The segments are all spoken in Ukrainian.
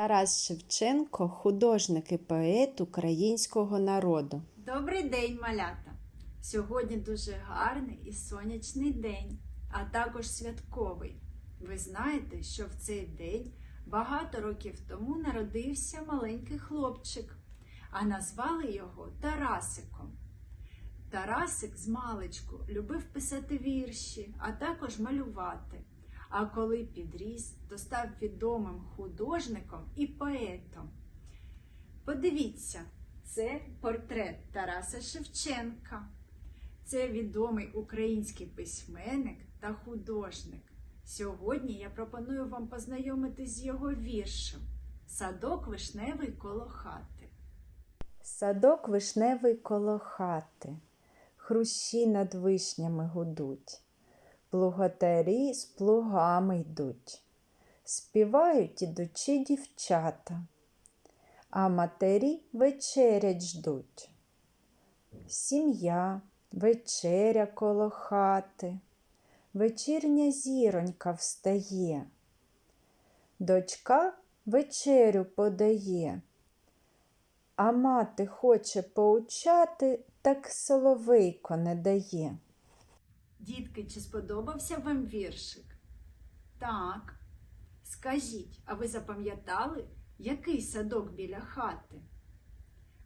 Тарас Шевченко художник і поет українського народу. Добрий день, малята! Сьогодні дуже гарний і сонячний день, а також святковий. Ви знаєте, що в цей день багато років тому народився маленький хлопчик, а назвали його Тарасиком. Тарасик з маличку любив писати вірші, а також малювати. А коли підріс, то став відомим художником і поетом. Подивіться, це портрет Тараса Шевченка. Це відомий український письменник та художник. Сьогодні я пропоную вам познайомитись з його віршем Садок вишневий коло хати. Садок вишневий коло хати, хрущі над вишнями гудуть, плугатарі з плугами йдуть, співають ідучі дівчата, а матері вечерять ждуть. Сім'я, вечеря коло хати, вечірня зіронька встає, дочка вечерю подає. А мати хоче поучати, так соловейко не дає. Дітки, чи сподобався вам віршик? Так. Скажіть, а ви запам'ятали, який садок біля хати?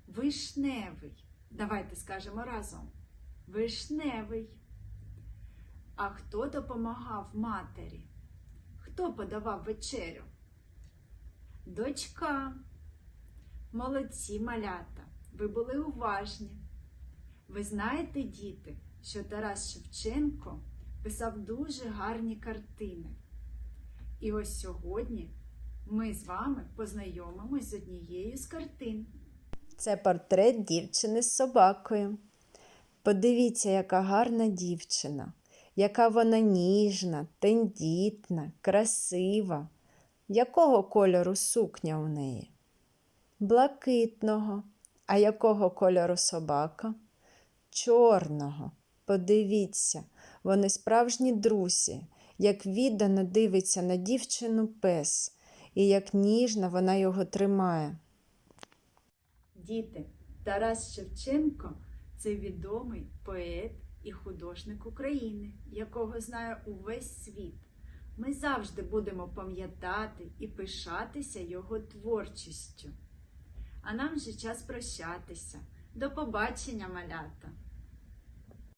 Вишневий. Давайте скажемо разом. Вишневий. А хто допомагав матері? Хто подавав вечерю? Дочка. Молодці малята, ви були уважні. Ви знаєте, діти, що Тарас Шевченко писав дуже гарні картини. І ось сьогодні ми з вами познайомимось з однією з картин. Це портрет дівчини з собакою. Подивіться, яка гарна дівчина, яка вона ніжна, тендітна, красива. Якого кольору сукня у неї? Блакитного. А якого кольору собака? Чорного. Подивіться, вони справжні друзі, як віддано дивиться на дівчину пес, і як ніжно вона його тримає. Діти, Тарас Шевченко це відомий поет і художник України, якого знає увесь світ. Ми завжди будемо пам'ятати і пишатися його творчістю. А нам вже час прощатися. До побачення, малята!